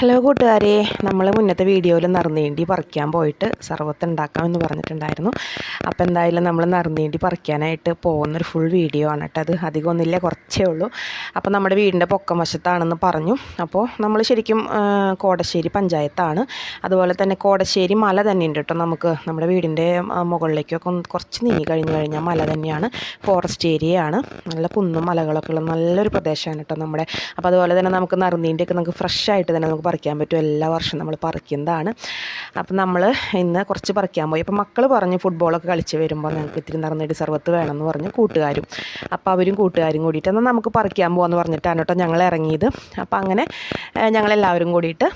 Hello കൂട്ടുകാരെ. നമ്മൾ മുന്നത്തെ വീഡിയോയിൽ നറുനീണ്ടി പറിക്കാൻ പോയിട്ട് സർവത്ത് ഉണ്ടാക്കാമെന്ന് പറഞ്ഞിട്ടുണ്ടായിരുന്നു. അപ്പോൾ എന്തായാലും നമ്മൾ നറുനീണ്ടി പറിക്കാനായിട്ട് പോകുന്നൊരു ഫുൾ വീഡിയോ ആണ് കേട്ടോ അത്. അധികം ഒന്നുമില്ല കുറച്ചേ ഉള്ളൂ. അപ്പോൾ നമ്മുടെ വീടിന്റെ പൊക്കം വശത്താണെന്ന് പറഞ്ഞു. അപ്പോൾ നമ്മൾ ശരിക്കും കോടശ്ശേരി പഞ്ചായത്താണ്. അതുപോലെ തന്നെ കോടശ്ശേരി മല തന്നെ ഉണ്ട് കേട്ടോ നമുക്ക്. നമ്മുടെ വീടിന്റെ മുകളിലേക്കൊക്കെ കുറച്ച് നീങ്ങി കഴിഞ്ഞ് കഴിഞ്ഞാൽ മല തന്നെയാണ്. ഫോറസ്റ്റ് ഏരിയയാണ് നല്ല കുന്നും മലകളൊക്കെ ഉള്ള നല്ലൊരു പ്രദേശമാണ് കേട്ടോ നമ്മുടെ. അപ്പോൾ അതുപോലെ തന്നെ നമുക്ക് നറുനീന്റെയൊക്കെ നമുക്ക് ഫ്രഷ് ആയിട്ട് തന്നെ നമുക്ക് പറിക്കാൻ പറ്റും. എല്ലാ വർഷവും നമ്മൾ പറിക്കുന്നതാണ്. അപ്പം നമ്മൾ ഇന്ന് കുറച്ച് പറിക്കാൻ പോയി. അപ്പോൾ മക്കൾ പറഞ്ഞു ഫുട്ബോളൊക്കെ കളിച്ച് വരുമ്പോൾ ഞങ്ങൾക്ക് ഇത്തിരി നിറഞ്ഞിട്ട് സർവത്ത് വേണമെന്ന് പറഞ്ഞു കൂട്ടുകാരും. അപ്പോൾ അവരും കൂട്ടുകാരും കൂടിയിട്ട് എന്നാൽ നമുക്ക് പറിക്കാൻ പോകാമെന്ന് പറഞ്ഞിട്ടാണ് കേട്ടോ ഞങ്ങൾ ഇറങ്ങിയത്. അപ്പോൾ അങ്ങനെ ഞങ്ങളെല്ലാവരും കൂടിയിട്ട്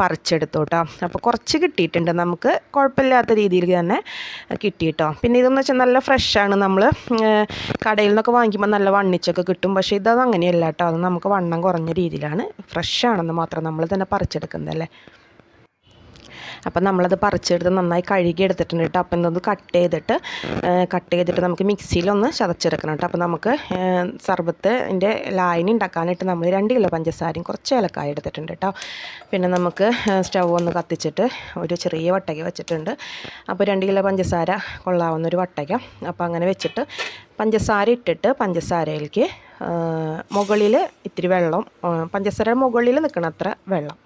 പറിച്ചെടുത്തു കേട്ടോ അപ്പോൾ കുറച്ച് കിട്ടിയിട്ടുണ്ട്. നമുക്ക് കുഴപ്പമില്ലാത്ത രീതിയിൽ തന്നെ കിട്ടിയിട്ടോ. പിന്നെ ഇതെന്ന് വെച്ചാൽ നല്ല ഫ്രഷാണ് നമ്മൾ കടയിൽ നിന്നൊക്കെ വാങ്ങിക്കുമ്പോൾ നല്ല വണ്ണിച്ചൊക്കെ കിട്ടും. പക്ഷേ ഇതത് അങ്ങനെയല്ല കേട്ടോ. അത് നമുക്ക് വണ്ണം കുറഞ്ഞ രീതിയിലാണ് ഫ്രഷാണെന്ന് മാത്രം നമ്മൾ തന്നെ പറിച്ചെടുക്കുന്നതല്ലേ? അപ്പം നമ്മളത് പറിച്ചെടുത്ത് നന്നായി കഴുകി എടുത്തിട്ടുണ്ട് കേട്ടോ. അപ്പം ഇതൊന്ന് കട്ട് ചെയ്തിട്ട് കട്ട് ചെയ്തിട്ട് നമുക്ക് മിക്സിയിലൊന്ന് ചതച്ചെടുക്കണം കേട്ടോ. അപ്പോൾ നമുക്ക് സർബത്തിന്റെ ലായനി ഉണ്ടാക്കാനായിട്ട് നമ്മൾ രണ്ട് കിലോ പഞ്ചസാരയും കുറച്ച് ഏലക്കായ എടുത്തിട്ടുണ്ട് കേട്ടോ. പിന്നെ നമുക്ക് സ്റ്റൗ ഒന്ന് കത്തിച്ചിട്ട് ഒരു ചെറിയ വട്ടക വെച്ചിട്ടുണ്ട്. അപ്പോൾ രണ്ട് കിലോ പഞ്ചസാര കൊള്ളാവുന്ന ഒരു വട്ടക അപ്പോൾ അങ്ങനെ വെച്ചിട്ട് പഞ്ചസാര ഇട്ടിട്ട് പഞ്ചസാരയിലേക്ക് മുകളിൽ ഇത്തിരി വെള്ളം പഞ്ചസാര മുകളിൽ നിൽക്കണം അത്ര വെള്ളം.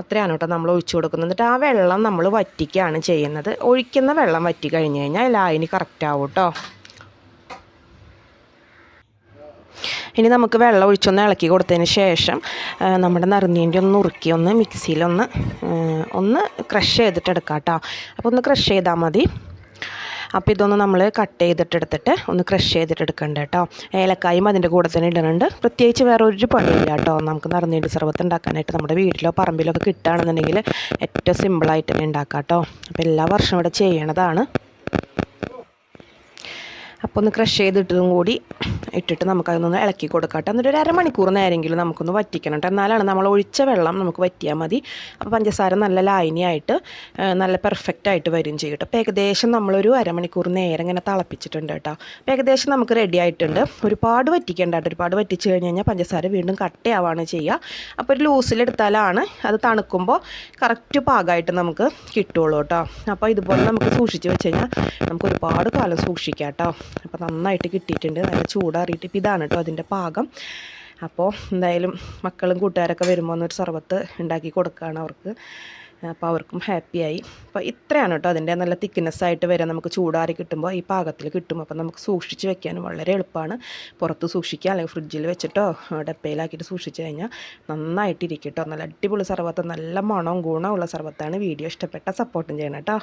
അത്രയാണ് കേട്ടോ നമ്മൾ ഒഴിച്ചു കൊടുക്കുന്നത്. എന്നിട്ട് ആ വെള്ളം നമ്മൾ വറ്റിക്കുകയാണ് ചെയ്യുന്നത്. ഒഴിക്കുന്ന വെള്ളം വറ്റി കഴിഞ്ഞ് കഴിഞ്ഞാൽ ലായനി കറക്റ്റ് ആവും കേട്ടോ. ഇനി നമുക്ക് വെള്ളം ഒഴിച്ചൊന്ന് ഇളക്കി കൊടുത്തതിന് ശേഷം നമ്മുടെ നറുനീണ്ടി ഒന്ന് ഉറുക്കി ഒന്ന് മിക്സിയിലൊന്ന് ഒന്ന് ക്രഷ് ചെയ്തിട്ടെടുക്കാം കേട്ടോ അപ്പോൾ ഒന്ന് ക്രഷ് ചെയ്താൽ മതി. അപ്പോൾ ഇതൊന്ന് നമ്മൾ കട്ട് ചെയ്തിട്ടെടുത്തിട്ട് ഒന്ന് ക്രഷ് ചെയ്തിട്ട് എടുക്കണ്ട കേട്ടോ. ഏലക്കായും അതിന്റെ കൂടെ തന്നെ ഇടുന്നുണ്ട് പ്രത്യേകിച്ച് വേറെ ഒരു പണിയില്ല കേട്ടോ. നമുക്ക് നിറഞ്ഞിട്ട് സർബത്ത് ഉണ്ടാക്കാനായിട്ട് നമ്മുടെ വീട്ടിലോ പറമ്പിലോ ഒക്കെ കിട്ടുകയാണെന്നുണ്ടെങ്കിൽ ഏറ്റവും സിമ്പിളായിട്ട് തന്നെ ഉണ്ടാക്കാം കേട്ടോ. അപ്പോൾ എല്ലാ വർഷവും ഇവിടെ ചെയ്യണതാണ്. അപ്പോൾ ഒന്ന് ക്രഷ് ചെയ്തിട്ടതും കൂടി ഇട്ടിട്ട് നമുക്കതൊന്ന് ഇളക്കി കൊടുക്കട്ടെ. എന്നിട്ട് ഒരു അരമണിക്കൂർ നേരെങ്കിലും നമുക്കൊന്ന് വറ്റിക്കണം കേട്ടോ എന്നാലാണ് നമ്മൾ ഒഴിച്ച വെള്ളം നമുക്ക് വറ്റിയാൽ മതി. അപ്പോൾ പഞ്ചസാര നല്ല ലായനിയായിട്ട് ആ, നല്ല പെർഫെക്റ്റ് ആയിട്ട് വരും ചെയ്യും കേട്ടോ അപ്പോൾ ഏകദേശം നമ്മളൊരു അരമണിക്കൂർ നേരം ഇങ്ങനെ തിളപ്പിച്ചിട്ടുണ്ട് കേട്ടോ അപ്പോൾ ഏകദേശം നമുക്ക് റെഡി ആയിട്ടുണ്ട്. ഒരുപാട് വറ്റിക്കേണ്ട കേട്ടോ ഒരുപാട് വറ്റിച്ച് കഴിഞ്ഞ് കഴിഞ്ഞാൽ പഞ്ചസാര വീണ്ടും കട്ടയാവാണ് ചെയ്യുക അപ്പോൾ ഒരു ലൂസിലെടുത്താലാണ് അത് തണുക്കുമ്പോൾ കറക്റ്റ് പാകമായിട്ട് നമുക്ക് കിട്ടുള്ളൂ കേട്ടോ അപ്പോൾ ഇതുപോലെ നമുക്ക് സൂക്ഷിച്ച് വെച്ച് കഴിഞ്ഞാൽ നമുക്ക് ഒരുപാട് കാലം സൂക്ഷിക്കാം കേട്ടോ അപ്പോൾ നന്നായിട്ട് കിട്ടിയിട്ടുണ്ട്. നല്ല ചൂടാറിയിട്ട് ഇപ്പം ഇതാണ് കേട്ടോ അതിന്റെ പാകം. അപ്പോൾ എന്തായാലും മക്കളും കൂട്ടുകാരൊക്കെ വരുമ്പോൾ ഒന്നൊരു സർബത്ത് ഉണ്ടാക്കി കൊടുക്കുകയാണ് അവർക്ക്. അപ്പോൾ അവർക്കും ഹാപ്പിയായി അപ്പോൾ ഇത്രയാണ് കേട്ടോ അതിന്റെ നല്ല തിക്നെസ് ആയിട്ട് വരാൻ നമുക്ക് ചൂടാറി കിട്ടുമ്പോൾ ഈ പാകത്തിൽ കിട്ടും. അപ്പോൾ നമുക്ക് സൂക്ഷിച്ച് വെക്കാനും വളരെ എളുപ്പമാണ് പുറത്ത് സൂക്ഷിക്കുക അല്ലെങ്കിൽ ഫ്രിഡ്ജിൽ വെച്ചിട്ടോ ഡപ്പയിലാക്കിയിട്ട് സൂക്ഷിച്ച് കഴിഞ്ഞാൽ നന്നായിട്ടിരിക്കും കേട്ടോ നല്ല അടിപൊളി സർബത്ത് നല്ല മണവും ഗുണമുള്ള സർബത്താണ്. വീഡിയോ ഇഷ്ടപ്പെട്ട സപ്പോർട്ടും ചെയ്യണം കേട്ടോ